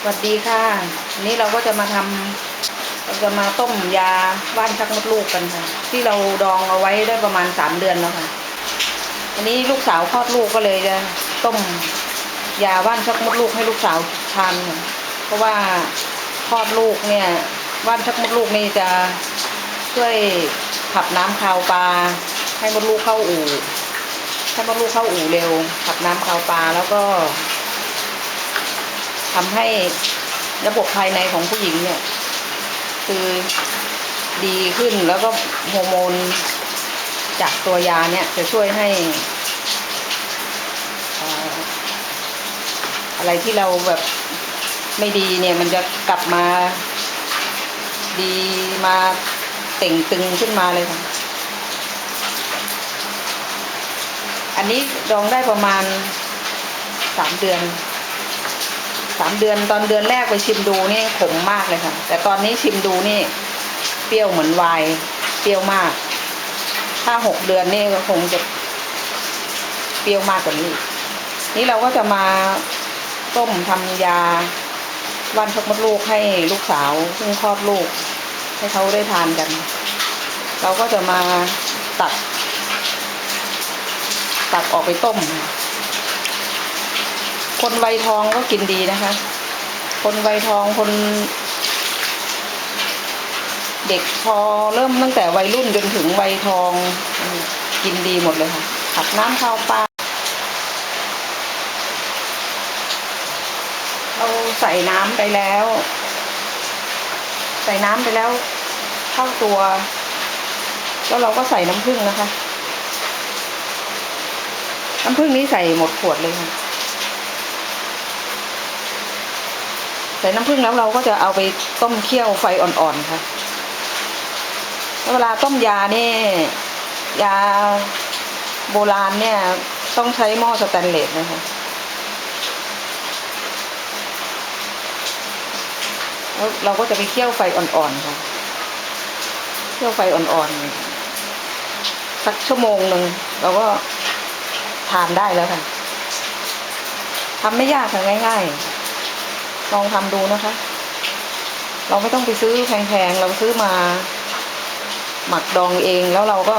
สวัสดีค่ะวันนี้เราก็จะมาทำเราจะมาต้มยาว่านชักมดลูกกันค่ะ ที่เราดองเอาไว้ได้ประมาณสามเดือนแล้วค่ะอันนี้ลูกสาวคลอดลูกก็เลยจะต้มยาว่านชักมดลูกให้ลูกสาวทานเพราะว่าคลอดลูกเนี่ยว่านชักมดลูกนี่จะช่วยขับน้ำคาวปลาให้มดลูกเข้าอู่ให้มดลูกเข้าอู่เร็วขับน้ำคาวปลาแล้วก็ ทำให้ระบบภายในของผู้หญิงเนี่ย คือดีขึ้นแล้วก็ฮอร์โมนจากตัวยาเนี่ยจะช่วยให้เอ่ออะไรที่เราแบบไม่ดีเนี่ยมันจะกลับมาดีมาเต่งตึงขึ้นมาเลยค่ะ อันนี้ดองได้ประมาณสามเดือน สามเดือนตอนเดือนแรกไปชิมดูนี่ขมมากเลยค่ะ แต่ตอนนี้ชิมดูนี่ เปรี้ยวเหมือนวน์เปรี้ยวมาก ถ้าหกเดือนนี่ก็คงจะเปรี้ยวมากกว่านี้ นี่เราก็จะมาต้มทำยาว่านชกมดลูกให้ลูกสาวเพิ่งคลอดลูก ให้เขาได้ทานกัน เราก็จะมาตัด ตัดออกไปต้ม คนวัยทองก็กินดีนะคะ คนวัยทองคน เด็กพอเริ่มตั้งแต่วัยรุ่นจนถึงวัยทองกินดีหมดเลยค่ะผัดน้ำข้าวปลาเราใส่น้ำไปแล้ว ใส่น้ำไปแล้วเข้าตัว แล้วเราก็ใส่น้ำผึ้งนะคะ น้ำผึ้งนี้ใส่หมดขวดเลยค่ะ ส่น้ำผึ้งแล้วเราก็จะเอาไปต้มเคี่ยวไฟอ่อนๆค่ะแล้วเวลาต้มยาเนี่ยาโบราณเนี่ยต้องใช้หม้อสแตนเลสนะคะแล้วเราก็จะไปเคี่ยวไฟอ่อนๆค่ะเคี่ยวไฟอ่อนๆสักชั่วโมงหนึ่งเราก็ทานได้แล้วค่ะทำไม่ยากค่ะง่าย ๆ ลองทำดูนะคะ เราไม่ต้องไปซื้อแพงๆ เราซื้อมาหมักดองเองแล้วเราก็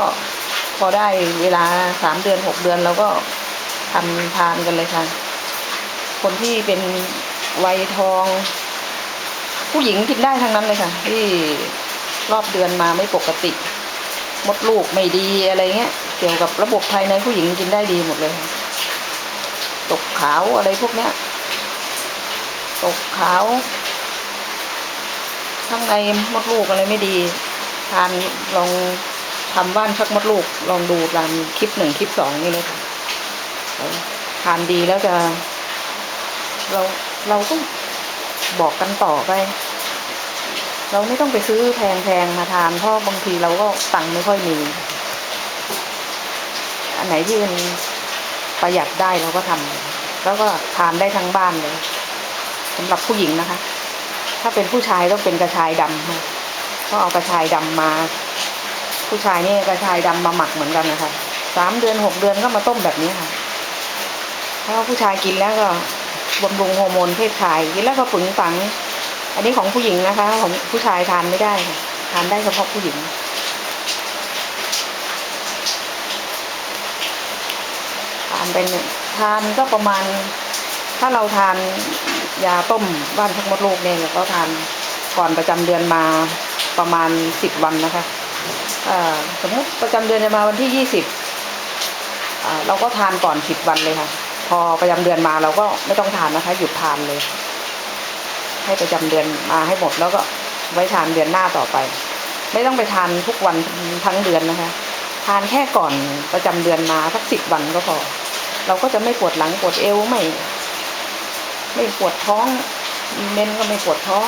พอได้เวลาสามเดือนหกเดือนเราก็ทำทานกันเลยค่ะ คนที่เป็นวัยทอง ผู้หญิงกินได้ทั้งนั้นเลยค่ะ ที่รอบเดือนมาไม่ปกติ มดลูกไม่ดีอะไรเงี้ย เกี่ยวกับระบบภายในผู้หญิงกินได้ดีหมดเลยค่ะตกขาวอะไรพวกเนี้ย ตกขาว ข้างในมดลูกอะไรไม่ดี ทานลองทำว่านชักมดลูก ลองดูตามคลิปหนึ่งคลิปสองนี่เลยค่ะทานดีแล้วจะ เราเราก็บอกกันต่อไป เราไม่ต้องไปซื้อแพงๆมาทาน เพราะบางทีเราก็ตังค์ไม่ค่อยมี อันไหนที่มันประหยัดได้เราก็ทำแล้วก็ทานได้ทั้งบ้านเลย สำหรับผู้หญิงนะคะ ถ้าเป็นผู้ชายต้องเป็นกระชายดำค่ะก็เอากระชายดำมา ผู้ชายนี่กระชายดำมาหมักเหมือนกันนะคะสามเดือนหกเดือนก็มาต้มแบบนี้ค่ะถ้าผู้ชายกินแล้วก็บำรุงฮอร์โมนเพศชายกินแล้วก็ปึงฝัง อันนี้ของผู้หญิงนะคะ ของผู้ชายทานไม่ได้ทานได้เฉพาะผู้หญิงทานเป็นทานก็ประมาณ ถ้าเราทาน ยาต้มบ้านทักมดลูกเนี่ยเราก็ทานก่อนประจำเดือนมาประมาณสิบวันนะคะสมมติประจำเดือนจะมาวันที่ยี่สิบเราก็ทานก่อนสิบวันเลยค่ะ พอประจำเดือนมาเราก็ไม่ต้องทานนะคะ หยุดทานเลย ให้ประจำเดือนมาให้หมดแล้วก็ไว้ทานเดือนหน้าต่อไป ไม่ต้องไปทานทุกวันทั้งเดือนนะคะ ทานแค่ก่อนประจำเดือนมาสักสิบวันก็พอ เราก็จะไม่ปวดหลังปวดเอวไม่ ไม่ปวดท้องมีเมนก็ไม่ปวดท้อง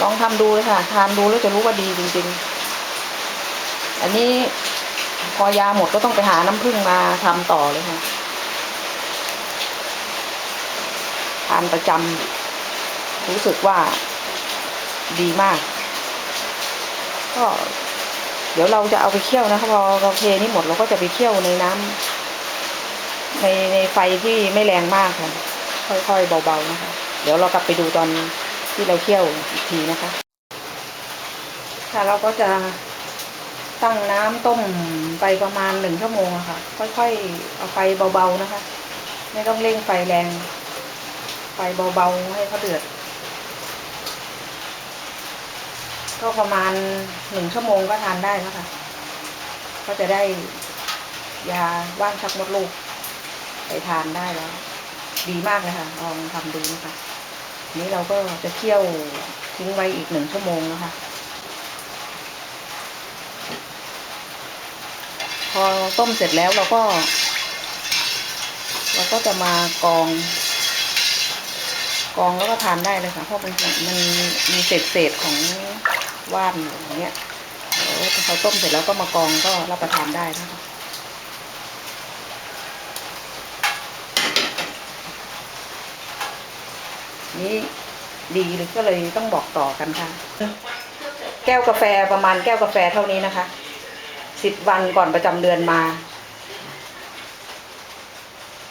ลองทำดูเลยค่ะ ทานดูแล้วจะรู้ว่าดีจริง ๆ อันนี้พอยาหมดก็ต้องไปหาน้ำผึ้งมาทำต่อเลยค่ะ ทานประจำรู้สึกว่าดีมาก ก็เดี๋ยวเราจะเอาไปเคี่ยวนะคะพอเราเทนี่หมดเราก็จะไปเคี่ยวในน้ำ ในในไฟที่ไม่แรงมากค่ะ ค่อยๆเบาๆนะคะ เดี๋ยวเรากลับไปดูตอนที่เราเคี่ยวอีกทีนะคะ ค่ะเราก็จะตั้งน้ำต้มไปประมาณหนึ่งชั่วโมงะค่ะ ค่อยๆเอาไฟเบาๆนะคะ ไม่ต้องเร่งไฟแรง ไฟเบาๆให้เขาเดือด ก็ประมาณหนึ่งชั่วโมงก็ทานได้แล้วค่ะ ก็จะได้ยาว่านชักมดลูก ไปทานได้แล้ว ดีมากเลยค่ะลองทำดูนะคะทีนี้เราก็จะเคี่ยวทิ้งไว้อีกหนึ่งชั่วโมงนะคะ พอต้มเสร็จแล้วเราก็ เราก็จะมากรองกรองแล้วก็ทานได้เลยค่ะ เพราะมันมันมีเศษเศษของว่านอย่างเงี้ยเดี๋ยวพอเขาต้มเสร็จแล้วก็มากรองก็รับประทานได้นะคะ นี่ดีเลยก็เลยต้องบอกต่อกันค่ะ แก้วกาแฟประมาณแก้วกาแฟเท่านี้นะคะสิบวันก่อนประจำเดือนมา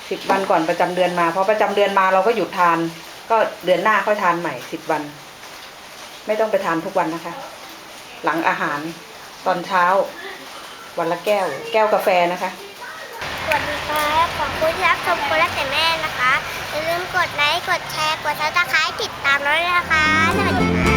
สิบวันก่อนประจำเดือนมาพอประจำเดือนมาเราก็หยุดทาน ก็เดือนหน้าค่อยทานใหม่สิบวัน ไม่ต้องไปทานทุกวันนะคะ หลังอาหารตอนเช้า วันละแก้ว แก้วกาแฟนะคะสวัสดีครับขอบคุณที่รับชมคนรักแต่แม่นะคะ อย่าลืมกดไลค์ กดแชร์ กดซับสไครต์ติดตามเราด้วยนะคะ สวัสดีค่ะ